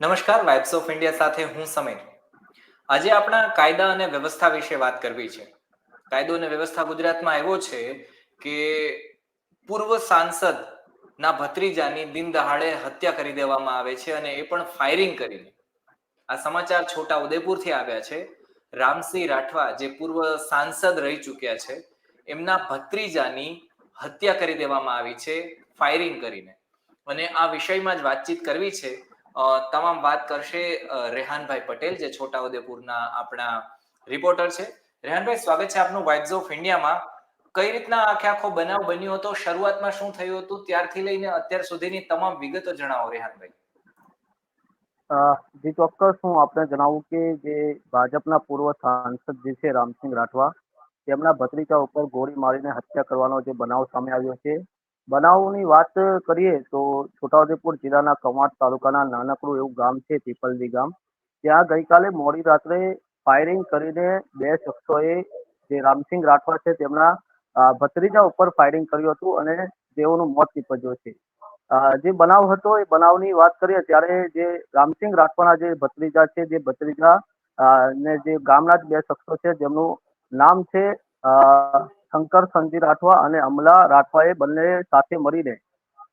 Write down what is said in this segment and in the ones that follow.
નમસ્કાર vibes of India સાથે હું સમીર. આજે આપણા કાયદા અને વ્યવસ્થા વિશે વાત કરવી છે. કાયદો અને વ્યવસ્થા ગુજરાતમાં એવો છે કે પૂર્વ સાંસદ ના ભત્રીજાની દિન દહાડે હત્યા કરી દેવામાં આવે છે અને એ પણ ફાયરિંગ કરીને. આ સમાચાર છોટા ઉદેપુરથી આવ્યા છે. રામસિંહ રાઠવા, જે પૂર્વ સાંસદ રહી ચૂક્યા છે, એમના ભત્રીજાની હત્યા કરી દેવામાં આવી છે ફાયરિંગ કરીને. અને આ વિષયમાં જ વાતચીત કરવી છે તમામ વાત કરશે રેહાનભાઈ પટેલ, જે છોટાઉદેપુરના આપણા રિપોર્ટર છે. રેહાનભાઈ, સ્વાગત છે આપનું વાઇબ્સ ઓફ ઇન્ડિયામાં કઈ રીતના આખે આખો બનાવ બન્યો હતો? શરૂઆતમાં શું થયું હતું? ત્યારથી લઈને અત્યાર સુધીની તમામ વિગતો જણાવો રેહાનભાઈ. જી, ચોક્કસ હું આપને જણાવું કે જે ભાજપના પૂર્વ સાંસદ જે છે, રામસિંહ રાઠવા, તેમના ભત્રીજા ઉપર ગોળી મારીને હત્યા કરવાનો જે બનાવ સામે આવ્યો છે. બનાવની વાત કરીએ તો છોટાઉદેપુર જિલ્લાના કવાંટ તાલુકાના નાનકડું એવું ગામ છે, પીપલદી ગામ. ત્યાં ગઈકાલે મોડી રાત્રે ફાયરિંગ કરીને બે શખ્સોએ જે રામસિંહ રાઠવા છે, તેમના ભત્રીજા ઉપર ફાયરિંગ કર્યું હતું અને તેઓનું મોત નીપજ્યું છે. જે બનાવ હતો, એ બનાવની વાત કરીએ ત્યારે જે રામસિંહ રાઠવાના જે ભત્રીજા છે, જે ભત્રીજા ને જે ગામના જ બે શખ્સો છે, જેમનું નામ છે શંકર સંજી રાઠવા અને અમલા રાઠવાએ બંને સાથે મળીને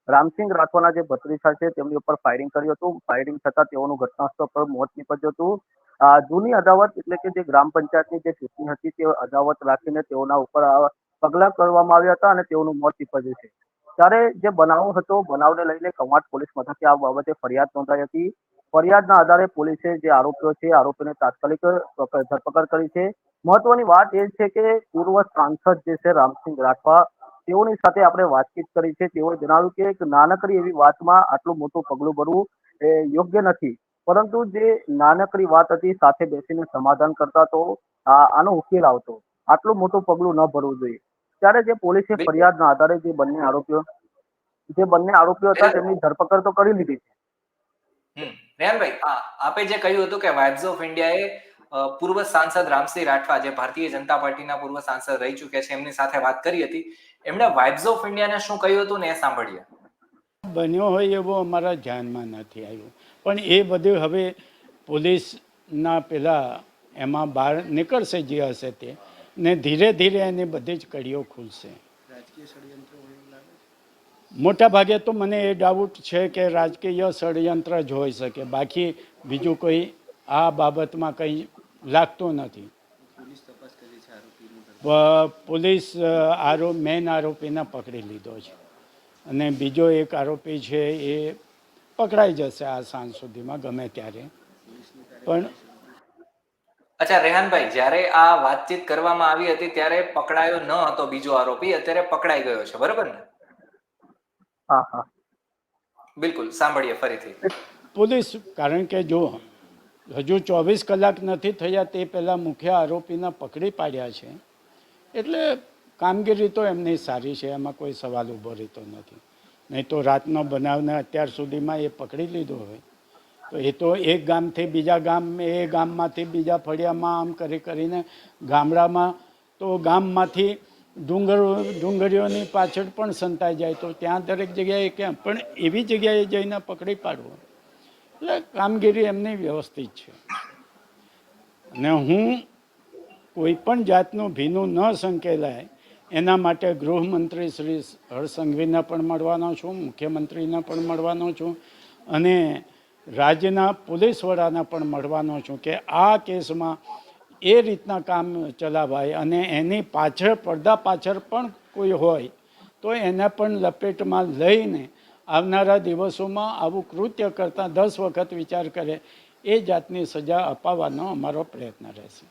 રામસિંગ રાઠવાના જે ભત્રીસા છે તેમની ઉપર ફાયરિંગ કર્યું હતું. ફાયરિંગ થતા તેઓનું ઘટનાસ્થળ પર મોત નીપજ્યું હતું. જૂની અદાવત એટલે કે જે ગ્રામ પંચાયતની જે ચૂંટણી હતી તે અદાવત રાખીને તેઓના ઉપર પગલાં કરવામાં આવ્યા હતા અને તેઓનું મોત નીપજ્યું છે. ત્યારે જે બનાવ હતો, બનાવને લઈને કવાંટ પોલીસ મથકે આ બાબતે ફરિયાદ નોંધાઈ હતી. ફરિયાદના આધારે પોલીસે જે આરોપીઓ છે આરોપીને તાત્કાલિક ધરપકડ કરી છે. મહત્વની વાત એ છે કે પૂર્વ સાંસદ જે છે રામસિંહ રાઠવા તેઓની સાથે આપણે વાતચીત કરી છે. તેઓએ જણાવ્યું કે એક નાનકડી એવી વાતમાં આટલું મોટું પગલું ભરવું એ યોગ્ય નથી. પરંતુ જે નાનકડી વાત હતી સાથે બેસીને સમાધાન કરતા તો આનો ઉકેલ આવતો. આટલું મોટું પગલું ન ભરવું જોઈએ. ત્યારે જે પોલીસે ફરિયાદના આધારે જે બંને આરોપીઓ જે બંને આરોપીઓ હતા તેમની ધરપકડ તો કરી લીધી છે. હમ. આપે જે કહ્યું હતું કે વાઇબ્સ ઓફ ઇન્ડિયાએ પૂર્વ સાંસદ રામસિંહ રાઠવા જે ભારતીય જનતા પાર્ટીના પૂર્વ સાંસદ રહી ચૂક્યા છે એમની સાથે વાત કરી હતી. એમણે વાઇબ્સ ઓફ ઇન્ડિયાને શું કહ્યું હતું ને એ સાંભળીએ. બન્યો હોય એવો અમારા ધ્યાનમાં નથી આવ્યું. પણ એ બધું હવે પોલીસના પેલા એમાં બહાર નીકળશે જે હશે તે ને ધીરે ધીરે એની બધી જ કડીઓ ખુલશે. મોટા ભાગે તો મને એ ડાઉટ છે કે રાજકીય ષડયંત્ર જ હોઈ શકે. બાકી બીજું કોઈ આ બાબતમાં કંઈ લાગતું નથી. પોલીસ અ, આરોપ મેન આરોપીને પકડી લીધો છે. અને બીજો એક આરોપી છે એ પકડાઈ જશે આ સાંજ સુધીમાં ગમે ત્યારે. પણ અચ્છા રેહાનભાઈ જ્યારે આ વાતચીત કરવામાં આવી હતી ત્યારે પકડાયો ન હતો બીજો આરોપી અત્યારે પકડાઈ ગયો છે બરોબર ને? હા હા. બિલકુલ સાંભળીએ ફરીથી. પોલીસ કારણ કે જો હજુ ચોવીસ કલાક નથી થયા તે પહેલાં મુખ્ય આરોપીને પકડી પાડ્યા છે. એટલે કામગીરી તો એમની સારી છે, એમાં કોઈ સવાલ ઊભો રહેતો નથી. નહીં તો રાતનો બનાવને અત્યાર સુધીમાં એ પકડી લીધો હોય. તો એ તો એક ગામથી બીજા ગામ, એ ગામમાંથી બીજા ફળિયામાં આમ કરી કરીને ગામડામાં તો ગામમાંથી ડુંગર, ડુંગરીઓની પાછળ પણ સંતાઈ જાય. તો ત્યાં દરેક જગ્યાએ કેમ? પણ એવી જગ્યાએ જઈને પકડી પાડવો. એટલે કામગીરી એમની વ્યવસ્થિત છે. અને હું કોઈ પણ જાતનું ભીનું ન સંકેલાય, એના માટે ગૃહમંત્રી શ્રી હરસંઘવીને પણ મળવાનો છું, મુખ્યમંત્રીને પણ મળવાનો છું, અને રાજ્યના પોલીસ વડાને પણ મળવાનો છું કે આ કેસમાં એ રીતના કામ ચલાવાય અને એની પાછળ, પડદા પાછળ પણ કોઈ હોય, તો એને પણ લપેટમાં લઈને આવનારા દિવસોમાં આવું કૃત્ય કરતાં દસ વખત વિચાર કરે એ જાતની સજા અપાવવાનો અમારો પ્રયત્ન રહેશે.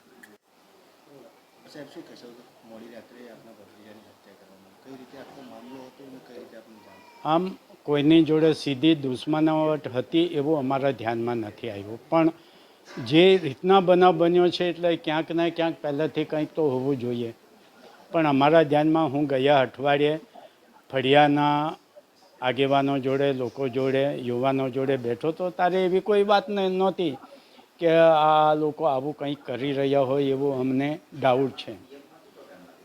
આમ કોઈની જોડે સીધી દુશ્મનાવટ હતી એવું અમારા ધ્યાનમાં નથી આવ્યું. પણ જે રીતના બનાવ બન્યો છે એટલે ક્યાંક ને ક્યાંક પહેલાંથી કંઈક તો હોવું જોઈએ. પણ અમારા ધ્યાનમાં હું ગયા અઠવાડિયે ફળિયાના આગેવાનો જોડે, લોકો જોડે, યુવાનો જોડે બેઠો તો તારે એવી કોઈ વાત નહોતી કે આ લોકો આવું કંઈક કરી રહ્યા હોય એવું અમને ડાઉટ છે.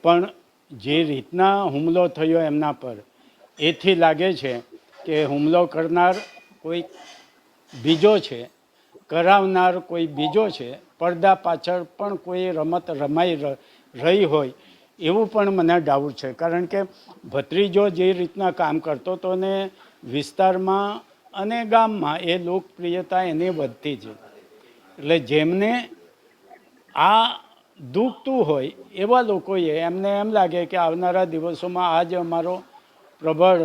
પણ જે રીતના હુમલો થયો એમના પર, એથી લાગે છે કે હુમલો કરનાર કોઈ બીજો છે, કરાવનાર કોઈ બીજો છે, પડદા પાછળ પણ કોઈ રમત રમાઈ રહી હોય એવું પણ મને ડાઉટ છે. કારણ કે ભત્રીજો જે રીતના કામ કરતો હતો ને વિસ્તારમાં અને ગામમાં એ લોકપ્રિયતા એની વધતી છે એટલે જેમને આ દુખતું હોય એવા લોકોએ એમને એમ લાગે કે આવનારા દિવસોમાં આ જ અમારો પ્રબળ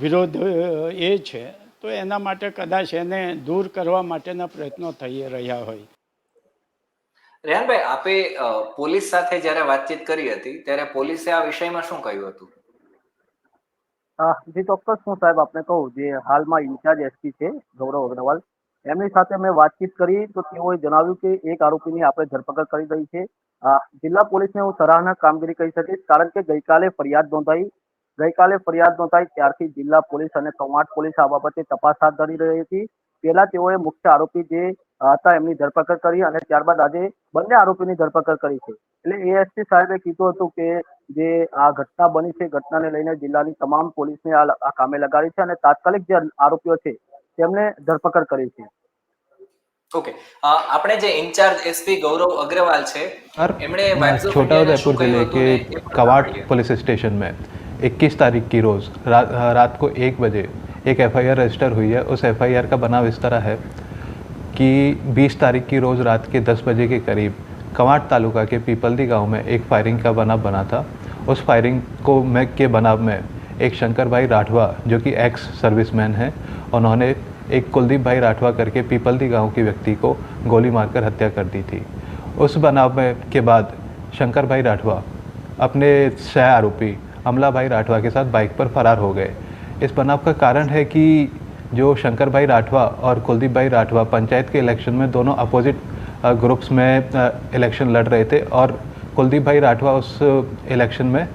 વિરોધ એ છે, તો એના માટે કદાચ એને દૂર કરવા માટેના પ્રયત્નો થઈ રહ્યા હોય. રેહાનભાઈ, આપે પોલીસ સાથે જ્યારે વાતચીત કરી હતી, ત્યારે પોલીસે આ વિષયમાં શું કહ્યું હતું? જી, ચોક્કસ હું સાહેબ આપને કહું, જે હાલમાં ઇન્ચાર્જ એસપી છે, ગૌરવ અગ્રવાલ, એમની સાથે મેં વાતચીત કરી, તો તેઓએ જણાવ્યું કે એક આરોપીની આપણે ધરપકડ કરી રહી છે. જિલ્લા પોલીસને હું સરાહના કામગીરી કહી શકીશ, કારણ કે ગઈકાલે ફરિયાદ નોંધાઈ. ગઈકાલે ફરિયાદ નોંધાઈ ત્યારથી જિલ્લા પોલીસ અને કવાંટ પોલીસ આ બાબતે તપાસ હાથ ધરી રહી હતી. પહેલા તેઓએ મુખ્ય આરોપી જે હતા એમની ધરપકડ કરી અને ત્યારબાદ આજે બંને આરોપીની ધરપકડ કરી છે એટલે એએસપી સાહેબે કીધું હતું કે જે આ ઘટના બની છે ઘટનાને લઈને જિલ્લાની તમામ પોલીસને આ આ કામે લગાડી છે અને તાત્કાલિક જે આરોપીઓ છે તેમને ધરપકડ કરી છે ઓકે અ, આપણે જે ઇન્ચાર્જ એસપી ગૌરવ અગ્રવાલ છે सर એમણે मैं Vibes of छोटा India ને શું उदयपुर जिले કહ્યું હતું ને के એ પણ कवाट સાંભળીએ. पुलिस स्टेशन में 21 तारीख की रोज़ रात रात को एक बजे एक एफआईआर रजिस्टर हुई है। उस एफआईआर का बनाव इस तरह है कि 20 तारीख की रोज़ रात के 10 बजे के करीब कवाट तालुका के पीपलदी गाँव में एक फायरिंग का बनाव बना था। उस फायरिंग को में के बनाव में एक शंकर भाई राठवा, जो कि एक्स सर्विसमैन है, उन्होंने एक कुलदीप भाई राठवा करके पीपलदी गाँव के व्यक्ति को गोली मारकर हत्या कर दी थी। उस बनाव में के बाद शंकर भाई राठवा अपने सह आरोपी अमला भाई राठवा के साथ बाइक पर फरार हो गए। इस बनाव का कारण है कि जो शंकर भाई राठवा और कुलदीप भाई राठवा पंचायत के इलेक्शन में दोनों अपोजिट ग्रुप्स में इलेक्शन लड़ रहे थे और कुलदीप भाई राठवा उस इलेक्शन में,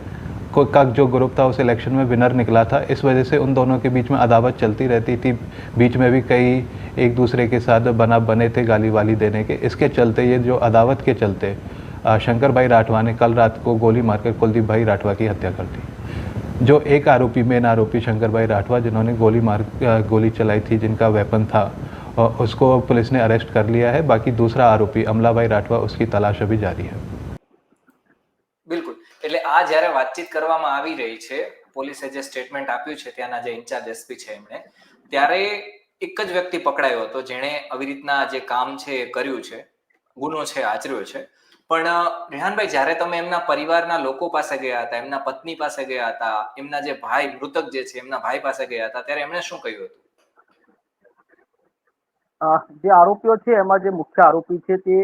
को जो ग्रुप था उस इलेक्शन में विनर निकला था। इस वजह से उन दोनों के बीच में अदावत चलती रहती थी। बीच में भी कई एक दूसरे के साथ बना बने थे गाली वाली देने के। इसके चलते ये जो अदावत के चलते शंकर भाई राठवा ने कल रात को गोली मारकर कुलदीप भाई राठवा की हत्या कर दी। जो एक आरोपी मेन आरोपी शंकर भाई राठवा जिन्होंने गोली मार अ, गोली चलाई थी जिनका वेपन था अ, उसको पुलिस ने अरेस्ट कर लिया है बाकी दूसरा आरोपी अमला भाई राठवा उसकी तलाश अभी जारी है બિલકુલ એટલે આ જ્યારે વાતચીત કરવામાં આવી રહી છે પોલીસે જે સ્ટેટમેન્ટ આપ્યું છે ત્યાંના જે ઇન્ચાર્જ એસપી છે એમણે ત્યારે એક જ વ્યક્તિ પકડાયો હતો જેણે આવી રીતના જે કામ છે એ કર્યું છે ગુનો છે આચર્યો છે પણ રેહાનભાઈ, જ્યારે તમે એમના પરિવારના લોકો પાસે ગયા હતા, એમના પત્ની પાસે ગયા હતા, એમના જે ભાઈ મૃતક જે છે, એમના ભાઈ પાસે ગયા હતા, ત્યારે એમણે શું કહ્યું હતું? જે આરોપીઓ છે, એમાં જે મુખ્ય આરોપી છે તે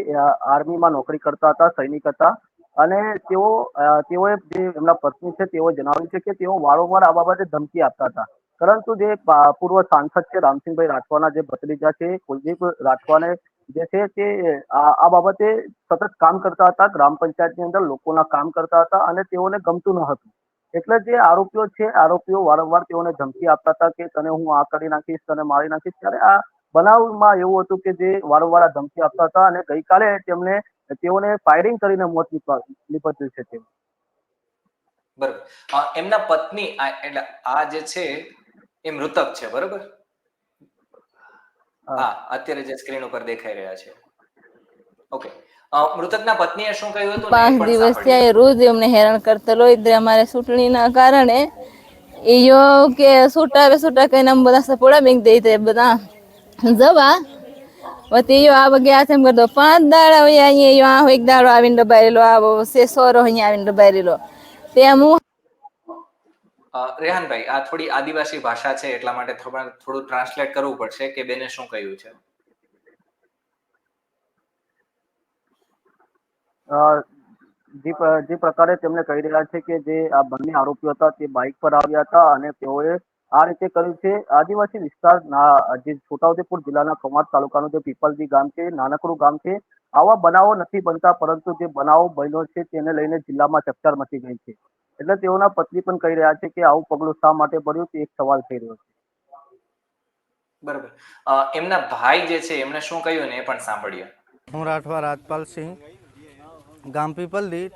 આર્મીમાં નોકરી કરતા હતા, સૈનિક હતા. અને તેઓ તેઓએ જે એમના પત્ની છે તેઓ જણાવ્યું છે કે તેઓ વારંવાર આ બાબતે ધમકી આપતા હતા. પરંતુ જે પૂર્વ સાંસદ છે રામસિંહભાઈ રાઠવાના જે ભત્રીજા છે, કુલદીપ રાઠવાને જે છે તે આ બાબતે સતત કામ કરતા હતા ગ્રામ પંચાયતની અંદર લોકોના કામ કરતા હતા અને તેઓને ગમતું ન હતું એટલે જે આરોપીઓ છે આરોપીઓ વારંવાર તેઓને ધમકી આપતા હતા કે તને હું આ કરી નાખીશ તને મારી નાખીશ ત્યારે આ બનાવમાં એવું હતું કે જે વારંવાર ધમકી આપતા હતા અને ગઈકાલે તેમને, તેઓને ફાયરિંગ કરીને મોત નીપા- નીપજ્યું છે તેમ બરોબર. એમના પત્ની એટલે આ જે છે, એ મૃતક છે, બરોબર? હા. અત્યારે જે સ્ક્રીન ઉપર દેખાઈ રહ્યા છે. ઓકે મૃતકના પત્નીએ શું કહ્યું હતું પાંચ પણ દિવસ સાંભળીએ. રોજ એમને હેરાન કરતેલો ઇધર અમારે ચૂંટણીના કારણે ઈયો યો કે છૂટા સુટા છૂટા કહીને અમે બધા સપોડા બેંક દઈ દે બધા. જવા વતી યો આ ગયા છે એમ કરતો પાંચ દાડા હોય અહીંયા યો આ એક દાડો આવીને ડબાયેલો આવો સે સોરો અહીંયા આવીને ડબાયેલો તેમ હું રેહાનભાઈ, આ થોડી આદિવાસી ભાષા છે, એટલા માટે થોડું ટ્રાન્સલેટ કરવું પડશે કે બેને શું કહ્યું છે? જે પ્રકારે તેમણે કહી રહ્યા છે કે જે આ બંને આરોપીઓ હતા તે બાઇક પર આવ્યા હતા અને તેઓએ આ રીતે કર્યું છે, આદિવાસી વિસ્તાર જે છોટાઉદેપુર જિલ્લાના કવાંટ તાલુકાનું જે પીપલજી ગામ છે, નાનકડું ગામ છે, આવા બનાવો નથી બનતા, પરંતુ જે બનાવો બન્યો છે, તેને લઈને જિલ્લામાં ચકચાર મચી ગઈ છે. એટલે તેઓના પત્ની પણ કહી રહ્યા છે કે આવું પગલું શા માટે ભર્યું તે એક સવાલ થઈ રહ્યો છે. બરોબર. એમના ભાઈ જે છે એમણે શું કહ્યું ને એ પણ સાંભળીએ. હું રાઠવા રાજપાલ સિંહ ગામ પીપલદી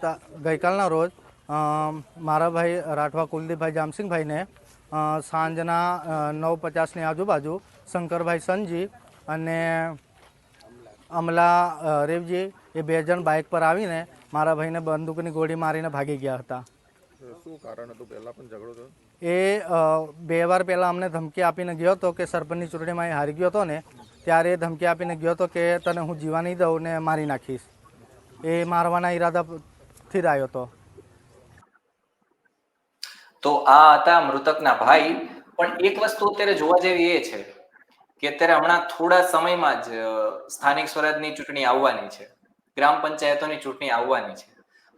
ગઈકાલના રોજ મારા ભાઈ રાઠવા કુલદીપભાઈ જામસિંહભાઈને સાંજના નવ પચાસની આજુબાજુ શંકરભાઈ સંજી અને અમલા રેવજી એ બે જણ બાઇક પર આવીને મારા ભાઈને બંદૂકની ગોળી મારીને ભાગી ગયા હતા. શું કારણ હતું? પહેલા પણ ઝઘડો થયો? એ બે વાર પહેલાં અમને ધમકી આપીને ગયો હતો કે સરપંચની ચૂંટણીમાં એ હારી ગયો હતો ને ત્યારે એ ધમકી આપીને ગયો હતો કે તને હું જીવા નહીં દઉં ને મારી નાખીશ. એ મારવાના ઈરાદાથી આવ્યો હતો. તો આ હતા મૃતકના ભાઈ. પણ એક વસ્તુ અત્યારે જોવા જેવી એ છે કે અત્યારે હમણાં થોડા સમયમાં જ સ્થાનિક સ્વરાજની ચૂંટણી આવવાની છે. ગ્રામ પંચાયતોની ચૂંટણી આવવાની છે.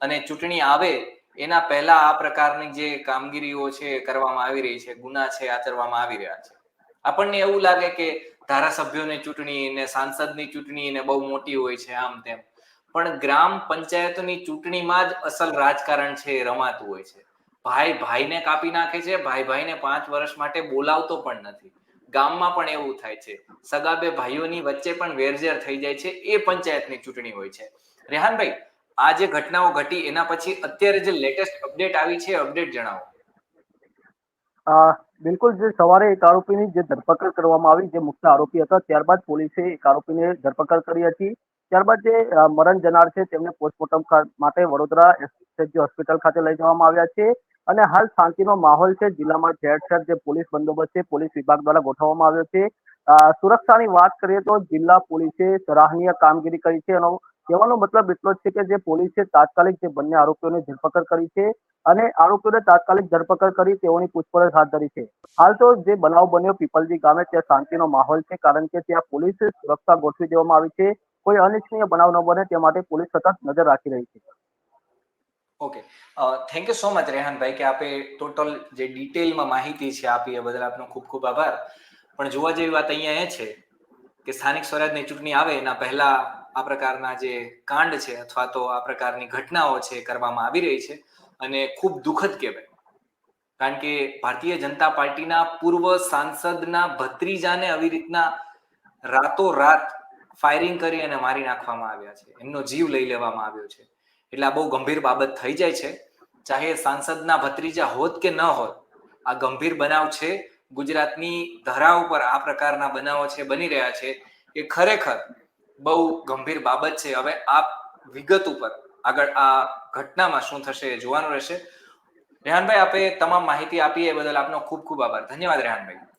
અને ચૂંટણી આવે એના પહેલા આ પ્રકારની જે કામગીરીઓ છે કરવામાં આવી રહી છે, ગુના છે, આચરવામાં આવી રહ્યા છે. આપણને એવું લાગે કે ધારાસભ્યોની ચૂંટણી ને સાંસદની ચૂંટણી ને બહુ મોટી હોય છે આમ તેમ. પણ ગ્રામ પંચાયતની ચૂંટણીમાં જ અસલ રાજકારણ છે એ રમાતું હોય છે. ભાઈ ભાઈને કાપી નાખે છે, ભાઈ ભાઈને પાંચ વર્ષ માટે બોલાવતો પણ નથી. ગામમાં પણ એવું થાય છે. સગા બે ભાઈઓની વચ્ચે પણ વેરઝેર થઈ જાય છે, એ પંચાયતની ચૂંટણી હોય છે. રેહાનભાઈ આ જે ઘટનાઓ ઘટી, એના પછી અત્યારે જે લેટેસ્ટ અપડેટ આવી છે અપડેટ જણાવો. બિલકુલ જે સવારે એક આરોપીની જે ધરપકડ કરવામાં આવી, જે મુખ્ય આરોપી હતા, ત્યારબાદ પોલીસે એક આરોપીને ધરપકડ કરી હતી. ત્યારબાદ જે મરણ જનાર છે, તેમને પોસ્ટમોર્ટમ માટે વડોદરા એસએચજી હોસ્પિટલ ખાતે લઈ જવામાં આવ્યા છે. અને હાલ શાંતિનો માહોલ છે, જિલ્લામાં ઠેર જે પોલીસ બંદોબસ્ત છે, પોલીસ વિભાગ દ્વારા ગોઠવવામાં આવ્યો છે. સુરક્ષાની વાત કરીએ તો જિલ્લા પોલીસે સરાહનીય કામગીરી કરી છે, એનો કહેવાનો મતલબ એટલો છે કે જે પોલીસે તાત્કાલિક જે બંને આરોપીઓની ધરપકડ કરી છે અને આરોપીઓને તાત્કાલિક ધરપકડ કરી તેઓની પૂછપરછ હાથ ધરી છે. હાલ તો જે બનાવ બન્યો પીપલજી ગામે, ત્યાં શાંતિનો માહોલ છે કારણ કે ત્યાં પોલીસ સુરક્ષા ગોઠવી દેવામાં આવી છે. કોઈ અનિચ્છનીય બનાવ ન બને તે માટે પોલીસ સતત નજર રાખી રહી છે. Okay. Thank you so much રેહાનભાઈ કે આપે ટોટલ જે ડિટેલમાં માહિતી છે આપી એ બદલ આપનો ખૂબ ખૂબ આભાર. પણ જોવા જેવી વાત અહીંયા એ છે કે સ્થાનિક સ્વરાજની ચૂંટણી આવે એના પહેલા આ પ્રકારના જે કાંડ છે અથવા તો આ પ્રકારની ઘટનાઓ છે કરવામાં આવી રહી છે અને ખૂબ દુઃખદ કહેવાય. કારણ કે ભારતીય જનતા પાર્ટીના પૂર્વ સાંસદના ભત્રીજાને આવી રીતના રાતોરાત ફાયરિંગ કરી અને મારી નાખવામાં આવ્યા છે. એમનો જીવ લઈ લેવામાં આવ્યો છે. એટલે આ બહુ ગંભીર બાબત થઈ જાય છે. ચાહે સાંસદના ભત્રીજા હોત કે ન હોત, આ ગંભીર બનાવ છે. ગુજરાતની ધરા ઉપર આ પ્રકારના બનાવો છે બની રહ્યા છે. એ ખરેખર બહુ ગંભીર બાબત છે. હવે આ વિગત ઉપર આગળ આ ઘટનામાં શું થશે એ જોવાનું રહેશે. રેહાનભાઈ, આપે તમામ માહિતી આપી એ બદલ આપનો ખૂબ ખૂબ આભાર. ધન્યવાદ રેહાનભાઈ.